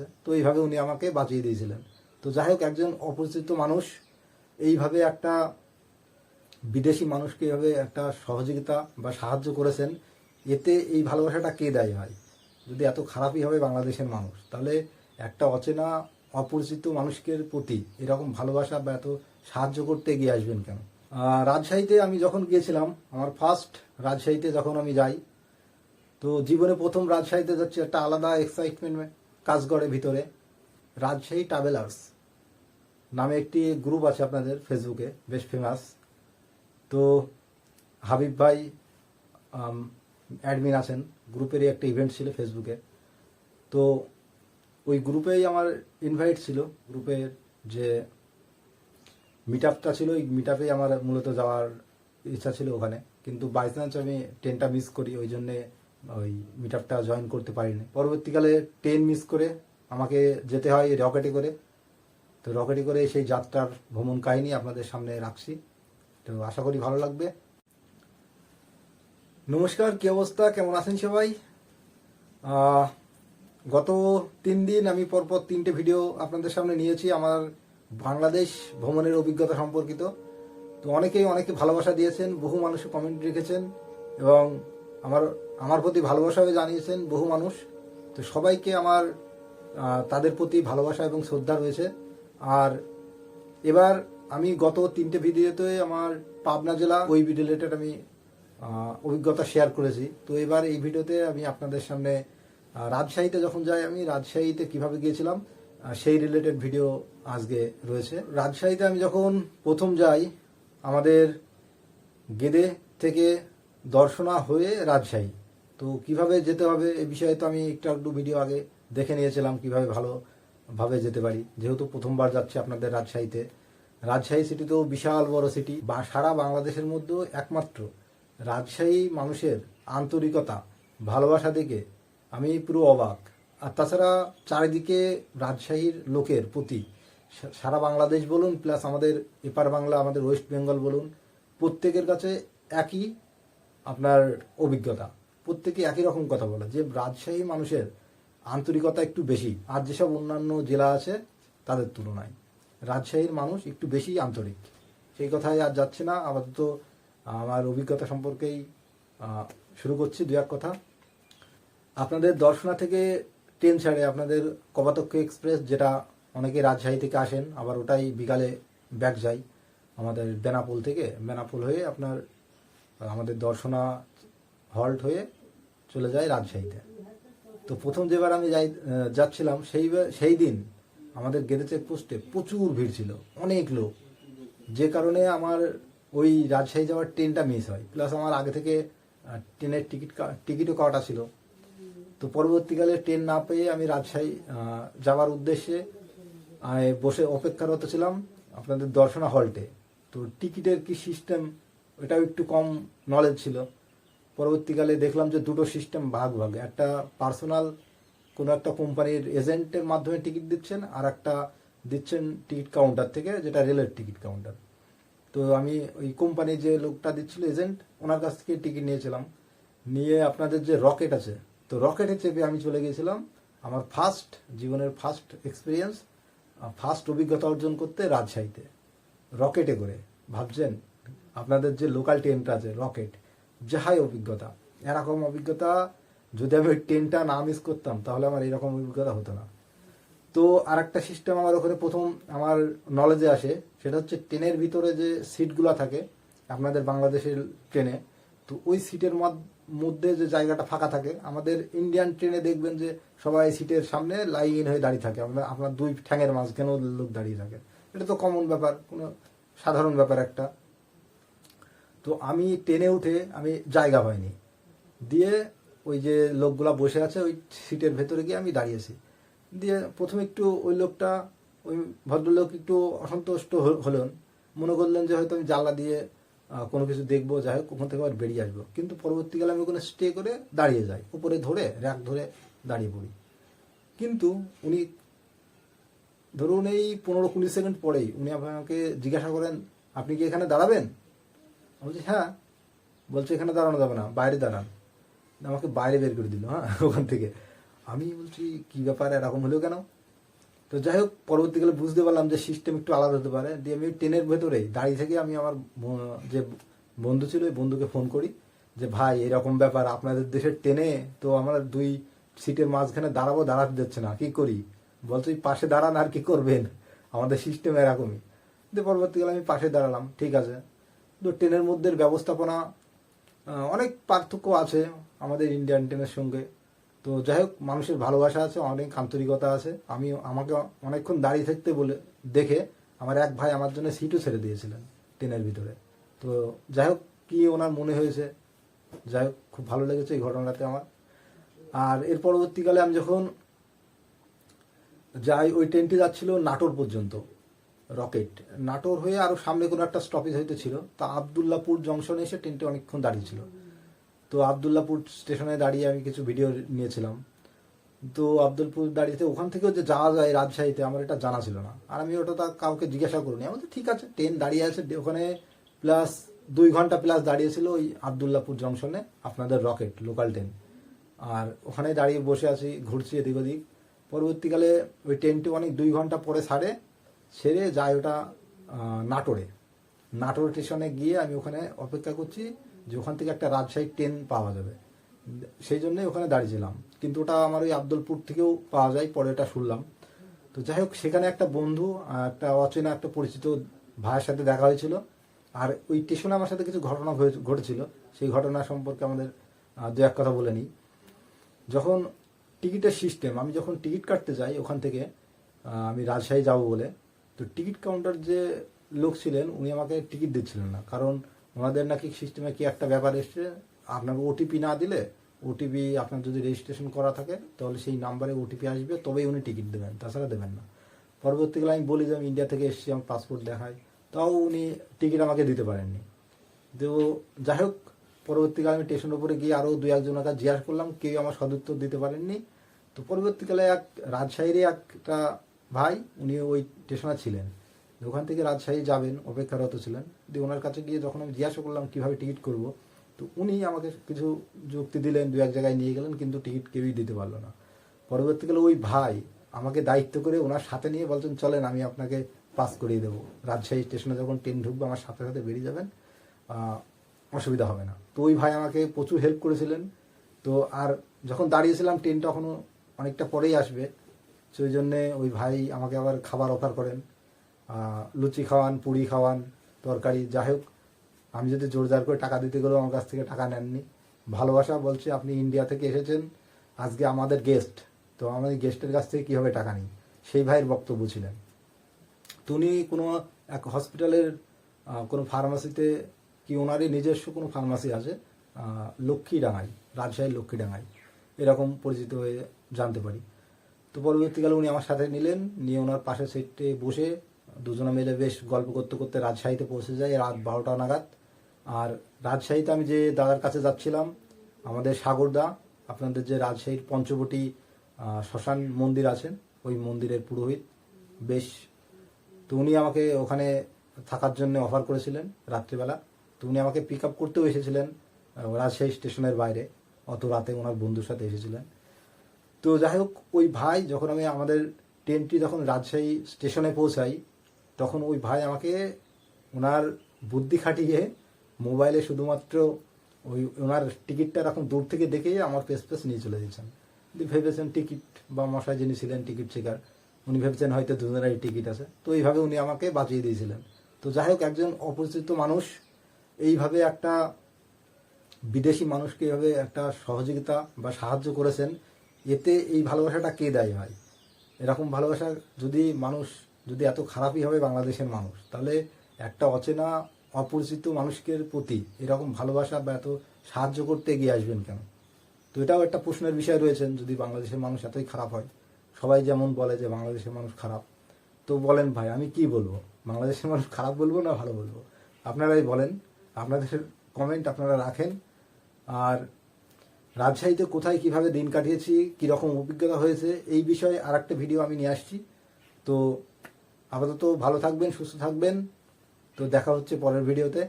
আছে তো এইভাবে উনি আমাকে বাঁচিয়ে দিয়েছিলেন। তো যাই হোক একজন অপরিচিত মানুষ, এইভাবে একটা বিদেশি মানুষকে এভাবে একটা সহযোগিতা বা সাহায্য করেছেন, এতে এই ভালোবাসাটা কে দেয় ভাই? যদি এত খারাপই হবে বাংলাদেশের মানুষ, তাহলে একটা অচেনা, অপরিচিত মানুষকে প্রতি এরকম ভালোবাসা বা এত সাহায্য করতে এগিয়ে আসবেন কেন? রাজশাহীতে আমি যখন গিয়েছিলাম, আমার ফার্স্ট রাজশাহীতে যখন আমি যাই, তো জীবনে প্রথম রাজশাহীতে যাচ্ছি একটা আলাদা এক্সাইটমেন্ট কাজ করে ভিতরে, রাজশাহী ট্রাভেলার্স নামে একটি গ্রুপ আছে আপনাদের ফেসবুকে বেশ ফেমাস তো হাবিব ভাই অ্যাডমিন আছেন। গ্রুপেরই একটা ইভেন্ট ছিল ফেসবুকে তো ওই গ্রুপেই আমার ইনভাইট ছিল। গ্রুপের যে মিট আপটা ছিল, ওই মিট আমার মূলত যাওয়ার ইচ্ছা ছিল ওখানে। কিন্তু বাই চান্স আমি ট্রেনটা মিস করি, ওই জন্যে ওই মিট আপটা জয়েন করতে পারিনি। পরবর্তীকালে ট্রেন মিস করে আমাকে যেতে হয় রকেটে করে। তো রকেটে করে সেই যাত্রার ভ্রমণ কাহিনী আপনাদের সামনে রাখছি। তো আশা করি ভালো লাগবে। নমস্কার, কি অবস্থা? কেমন আছেন সবাই? গত তিন দিন আমি পরপর তিনটে ভিডিও আপনাদের সামনে নিয়েছি আমার বাংলাদেশ ভ্রমণের অভিজ্ঞতা সম্পর্কিত। তো অনেকেই অনেকে ভালোবাসা দিয়েছেন, বহু মানুষ কমেন্ট রেখেছেন এবং আমার আমার প্রতি ভালোবাসাও জানিয়েছেন বহু মানুষ। তো সবাইকে আমার তাদের প্রতি ভালোবাসা এবং শ্রদ্ধা রয়েছে। আর এবার আমি গত তিনটে ভিডিওতে আমার পাবনা জেলা ওই রিলেটেড আমি অভিজ্ঞতা শেয়ার করেছি। তো এবার এই ভিডিওতে আমি আপনাদের সামনে রাজশাহীতে যখন যাই আমি, রাজশাহীতে কীভাবে গিয়েছিলাম সেই রিলেটেড ভিডিও আজকে রয়েছে। রাজশাহীতে আমি যখন প্রথম যাই, আমাদের গেদে থেকে দর্শনা হয়ে রাজশাহী। তো কীভাবে যেতে হবে এই বিষয়ে তো আমি একটু একটু ভিডিও আগে দেখে নিয়েছিলাম কীভাবে ভালোভাবে যেতে পারি। যেহেতু প্রথমবার যাচ্ছি আপনাদের রাজশাহীতে। রাজশাহী সিটি তো বিশাল বড় সিটি বা সারা বাংলাদেশের মধ্যে একমাত্র রাজশাহী মানুষের আন্তরিকতা, ভালোবাসা দেখে আমি পুরো অবাক। আর তাছাড়া চারিদিকে রাজশাহীর লোকের প্রতি সারা বাংলাদেশ বলুন প্লাস আমাদের এপার বাংলা, আমাদের ওয়েস্ট বেঙ্গল বলুন, প্রত্যেকের কাছে একই আপনার অভিজ্ঞতা। প্রত্যেকে একই রকম কথা বলে, যে রাজশাহী মানুষের আন্তরিকতা একটু বেশি, আর যেসব অন্যান্য জেলা আছে তাদের তুলনায়। রাজশাহীর মানুষ একটু বেশি আন্তরিক। সেই কথায় আর যাচ্ছে না। আপাতত আমার অভিজ্ঞতা সম্পর্কেই শুরু করছি দু এক কথা। আপনাদের দর্শনা থেকে ট্রেন ছাড়ে। আপনাদের কবাতক্ষ এক্সপ্রেস, যেটা অনেকে রাজশাহী থেকে আসেন, আবার ওটাই বিকালে ব্যাক যায় আমাদের বেনাপোল থেকে। বেনাপোল হয়ে আপনার, আমাদের দর্শনা হল্ট হয়ে চলে যায় রাজশাহীতে। তো প্রথম যেবার আমি যাই যাচ্ছিলাম, সেই সেই দিন আমাদের গেদে চেকপোস্টে প্রচুর ভিড় ছিল, অনেক লোক। যে কারণে আমার ওই রাজশাহী যাওয়ার ট্রেনটা মিস হয়। প্লাস আমার আগে থেকে ট্রেনের টিকিট টিকিটও কাটা ছিল। তো পরবর্তীকালে ট্রেন না পেয়ে আমি রাজশাহী যাওয়ার উদ্দেশ্যে বসে অপেক্ষারত ছিলাম আপনাদের দর্শনা হল্টে। তো টিকিটের কি সিস্টেম এটাও একটু কম নলেজ ছিল। পরবর্তীকালে দেখলাম যে দুটো সিস্টেম ভাগ ভাগ। একটা পার্সোনাল কোনো একটা কোম্পানির এজেন্টের মাধ্যমে টিকিট দিচ্ছেন, আর একটা দিচ্ছেন টিকিট কাউন্টার থেকে, যেটা রেলের টিকিট কাউন্টার তো আমি ওই কোম্পানি যে লোকটা দিচ্ছিল এজেন্ট ওনার কাছ থেকে টিকিট নিয়েছিলাম। নিয়ে আপনাদের যে রকেট আছে, তো রকেটে চেপে আমি চলে গিয়েছিলাম। আমার ফার্স্ট জীবনের ফার্স্ট এক্সপিরিয়েন্স ফার্স্ট অভিজ্ঞতা অর্জন করতে রাজশাহীতে। রকেটে করে। ভাবছেন, আপনাদের যে লোকাল ট্রেনটা আছে রকেট যাহাই অভিজ্ঞতা। এরকম অভিজ্ঞতা যদি আমি ওই ট্রেনটা না মিস করতাম, তাহলে আমার এরকম অভিজ্ঞতা হতো না। তো আর একটা সিস্টেম আমার ওখানে প্রথম আমার নলেজে আসে, সেটা হচ্ছে ট্রেনের ভিতরে যে সিটগুলো থাকে, আপনাদের বাংলাদেশের ট্রেনে তো ওই সিটের মধ্যে যে জায়গাটা ফাঁকা থাকে, আমাদের ইন্ডিয়ান ট্রেনে দেখবেন যে সবাই সিটের সামনে লাইন হয়ে দাঁড়িয়ে থাকে। আপনার আপনার দুই ঠ্যাঙের মাঝখানেও লোক দাঁড়িয়ে থাকে। এটা তো কমন ব্যাপার, কোনো সাধারণ ব্যাপার একটা। তো আমি ট্রেনে উঠে আমি জায়গা পাইনি। দিয়ে ওই যে লোকগুলা বসে আছে, ওই সিটের ভেতরে গিয়ে আমি দাঁড়িয়েছি। দিয়ে প্রথমে একটু ওই লোকটা, ওই ভদ্রলোক একটু অসন্তুষ্ট হলেন। মনে করলেন যে হয়তো আমি জানলা দিয়ে কোনো কিছু দেখব, যাই হোক, ওখান থেকে আবার বেরিয়ে আসব। কিন্তু পরবর্তীকালে আমি ওখানে স্টে করে দাঁড়িয়ে যাই। উপরে ধরে র্যাক ধরে দাঁড়িয়ে পড়ি। কিন্তু উনি, ধরুন এই পনেরো কুড়ি সেকেন্ড পরেই উনি আপনাকে জিজ্ঞাসা করেন, আপনি কি এখানে দাঁড়াবেন? বলছি হ্যাঁ। বলছে, এখানে দাঁড়ানো যাবে না, বাইরে দাঁড়ান। আমাকে বাইরে বের করে দিল হ্যাঁ ওখান থেকে। আমি বলছি, কি ব্যাপার, এরকম হলো কেন? তো যাই হোক, পরবর্তীকালে বুঝতে পারলাম যে সিস্টেম একটু আলাদা হতে পারে। দিয়ে আমি ট্রেনের ভেতরে দাঁড়িয়ে থেকে আমি আমার যে বন্ধু ছিল, ওই বন্ধুকে ফোন করি যে, ভাই, এরকম ব্যাপার, আপনাদের দেশের ট্রেনে তো আমরা দুই সিটের মাঝখানে দাঁড়াবো, দাঁড়াতে দিচ্ছে না, কি করি? বলছে "এই পাশে দাঁড়ান আর কি করবেন? আমাদের সিস্টেম এরকমই। দিয়ে পরবর্তীকালে আমি পাশে দাঁড়ালাম, ঠিক আছে। তো ট্রেনের মধ্যে ব্যবস্থাপনা অনেক পার্থক্য আছে আমাদের ইন্ডিয়ান ট্রেনের সঙ্গে। তো যাই হোক, মানুষের ভালোবাসা আছে, অনেক আন্তরিকতা আছে। আমি, আমাকে অনেকক্ষণ দাঁড়িয়ে থাকতে বলে, দেখে আমার এক ভাই আমার জন্য সিটও ছেড়ে দিয়েছিলেন ট্রেনের ভিতরে। তো যাই হোক, কী ওনার মনে হয়েছে? যাই হোক, খুব ভালো লেগেছে এই ঘটনাটাতে আমার। আর এর পরবর্তীকালে আমি যখন যাই, ওই ট্রেনটি যাচ্ছিল নাটোর পর্যন্ত। রকেট। নাটোর হয়ে আরও সামনে কোনো একটা স্টপেজ হইতে ছিল। তা আবদুল্লাপুর জংশনে এসে ট্রেনটি অনেকক্ষণ দাঁড়িয়ে ছিল। তো আবদুল্লাপুর স্টেশনে দাঁড়িয়ে আমি কিছু ভিডিও নিয়েছিলাম। তো আব্দুলপুর দাঁড়িয়েতে ওখান থেকেও যে যাওয়া যায় রাজশাহীতে আমার এটা জানা ছিল না। আর আমি ওটা তা কাউকে জিজ্ঞাসা করিনি। আমি বলছি, ঠিক আছে ট্রেন দাঁড়িয়ে আছে ওখানে প্লাস দুই ঘণ্টা প্লাস দাঁড়িয়েছিল ওই আবদুল্লাপুর জংশনে আপনাদের রকেট লোকাল ট্রেন আর ওখানে দাঁড়িয়ে বসে আছি ঘুরছি এদিক ওদিক। পরবর্তীকালে ওই ট্রেনটি অনেক দুই ঘণ্টা পরে ছাড়ে। ছেড়ে যায় ওটা নাটোরে। নাটোর স্টেশনে গিয়ে আমি ওখানে অপেক্ষা করছি যে ওখান থেকে একটা রাজশাহী ট্রেন পাওয়া যাবে। সেই জন্যই ওখানে দাঁড়িয়েছিলাম। কিন্তু ওটা আমার ওই আব্দুলপুর থেকেও পাওয়া যায় পরে এটা শুনলাম। তো যাই হোক, সেখানে একটা বন্ধু একটা অচেনা, একটা পরিচিত ভাইয়ের সাথে দেখা হয়েছিল। আর ওই স্টেশনে আমার সাথে কিছু ঘটনা ঘটেছিল। সেই ঘটনা সম্পর্কে আমাদের দু এক কথা বলে নিই। যখন টিকিটের সিস্টেম আমি যখন টিকিট কাটতে যাই ওখান থেকে আমি রাজশাহী যাব বলে তো টিকিট কাউন্টার যে লোক ছিলেন, উনি আমাকে টিকিট দিচ্ছিলেন না। কারণ ওনাদের নাকি সিস্টেমে কি একটা ব্যাপার এসছে আপনার ওটিপি না দিলে ওটিপি আপনার যদি রেজিস্ট্রেশন করা থাকে, তাহলে সেই নাম্বারে ওটিপি আসবে, তবেই উনি টিকিট দেবেন, তাছাড়া দেবেন না। পরবর্তীকালে আমি বলি যে, আমি ইন্ডিয়া থেকে এসেছি, আমার পাসপোর্ট দেখাই। তাও উনি টিকিট আমাকে দিতে পারেননি। তো যাই হোক, পরবর্তীকালে আমি স্টেশনের উপরে গিয়ে আরও দু একজনের কাছে জিজ্ঞাসা করলাম, কেউ আমার সদুত্তর দিতে পারেননি। তো পরবর্তীকালে এক রাজশাহীরই একটা ভাই, উনি ওই স্টেশনে ছিলেন। ওখান থেকে রাজশাহী যাবেন, অপেক্ষারত ছিলেন। দিয়ে ওনার কাছে গিয়ে যখন আমি জিজ্ঞাসা করলাম, কীভাবে টিকিট করব? তো উনি আমাকে কিছু যুক্তি দিলেন, দু এক জায়গায় নিয়ে গেলেন, কিন্তু টিকিট কেউই দিতে পারল না। পরবর্তীকালে ওই ভাই আমাকে দায়িত্ব করে ওনার সাথে নিয়ে বলছেন, চলেন, আমি আপনাকে পাস করিয়ে দেবো। রাজশাহী স্টেশনে যখন ট্রেন ঢুকবে, আমার সাথে সাথে বেরিয়ে যাবেন অসুবিধা হবে না। তো ওই ভাই আমাকে প্রচুর হেল্প করেছিলেন। তো আর যখন দাঁড়িয়েছিলাম, ট্রেনটা এখনও অনেকটা পরেই আসবে সেই জন্যে ওই ভাই আমাকে আবার খাবার অফার করেন। লুচি খাওয়ান, পুরি খাওয়ান, তরকারি, যাই হোক। আমি যদি জোরদার করে টাকা দিতে গেলেও আমার কাছ থেকে টাকা নেননি। ভালোবাসা, বলছে আপনি ইন্ডিয়া থেকে এসেছেন, আজকে আমাদের গেস্ট তো আমাদের গেস্টের কাছ থেকে কীভাবে টাকা নিই? সেই ভাইয়ের বক্তব্য ছিলেন। তো উনি কোনো এক হসপিটালের কোনো ফার্মাসিতে কি ওনারই নিজস্ব কোনো ফার্মাসি আছে? লক্ষ্মীডাঙ্গায়, রাজশাহীর লক্ষ্মীডাঙ্গায়। এরকম পরিচিত হয়ে জানতে পারি। তো পরবর্তীকালে উনি আমার সাথে নিলেন। নিয়ে ওনার পাশে সিটে বসে দুজনে মিলে বেশ গল্প করতে করতে রাজশাহীতে পৌঁছে যাই রাত বারোটা নাগাদ। আর রাজশাহীতে আমি যে দাদার কাছে যাচ্ছিলাম, আমাদের সাগরদা, আপনাদের যে রাজশাহীর পঞ্চবটি শ্মশান মন্দির আছেন ওই মন্দিরের পুরোহিত। বেশ, তো উনি আমাকে ওখানে থাকার জন্য অফার করেছিলেন রাত্রিবেলা। তো উনি আমাকে পিক আপ করতেও এসেছিলেন রাজশাহী স্টেশনের বাইরে। অত রাতে ওনার বন্ধুর সাথে এসেছিলেন। তো যাই হোক ওই ভাই যখন আমি আমাদের ট্রেনটি যখন রাজশাহী স্টেশনে পৌঁছাই, তখন ওই ভাই আমাকে ওনার বুদ্ধি খাটিয়ে মোবাইলে শুধুমাত্র ওই ওনার টিকিটটা এরকম দূর থেকে দেখেই আমার পেস পেস নিয়ে চলে দিয়েছেন দিয়ে ভেবেছেন টিকিট বা মশাই যিনি ছিলেন টিকিট চেকার উনি ভেবেছেন হয়তো দুজনেরই টিকিট আছে। তো এইভাবে উনি আমাকে বাঁচিয়ে দিয়েছিলেন। তো যাই হোক একজন অপরিচিত মানুষ, এইভাবে একটা বিদেশি মানুষকে এভাবে একটা সহযোগিতা বা সাহায্য করেছেন। এতে এই ভালোবাসাটা কে দেয় ভাই? এরকম ভালোবাসা যদি মানুষ, যদি এত খারাপই হবে বাংলাদেশের মানুষ, তাহলে একটা অচেনা, অপরিচিত মানুষকে প্রতি এরকম ভালোবাসা বা এত সাহায্য করতে এগিয়ে আসবেন কেন? তো এটাও একটা প্রশ্নের বিষয় রয়েছেন যদি বাংলাদেশের মানুষ এতই খারাপ হয়। সবাই যেমন বলে যে বাংলাদেশের মানুষ খারাপ, তো বলেন ভাই, আমি কি বলব? বাংলাদেশের মানুষ খারাপ বলব না ভালো বলব? আপনারাই বলেন, আপনাদের কমেন্ট আপনারা রাখেন। আর রাজশাহীতে কোথায় কীভাবে দিন কাটিয়েছি, কীরকম অভিজ্ঞতা হয়েছে, এই বিষয়ে আর একটা ভিডিও আমি নিয়ে আসছি। তো আপাতত ভালো থাকবেন, সুস্থ থাকবেন। তো দেখা হচ্ছে পরের ভিডিওতে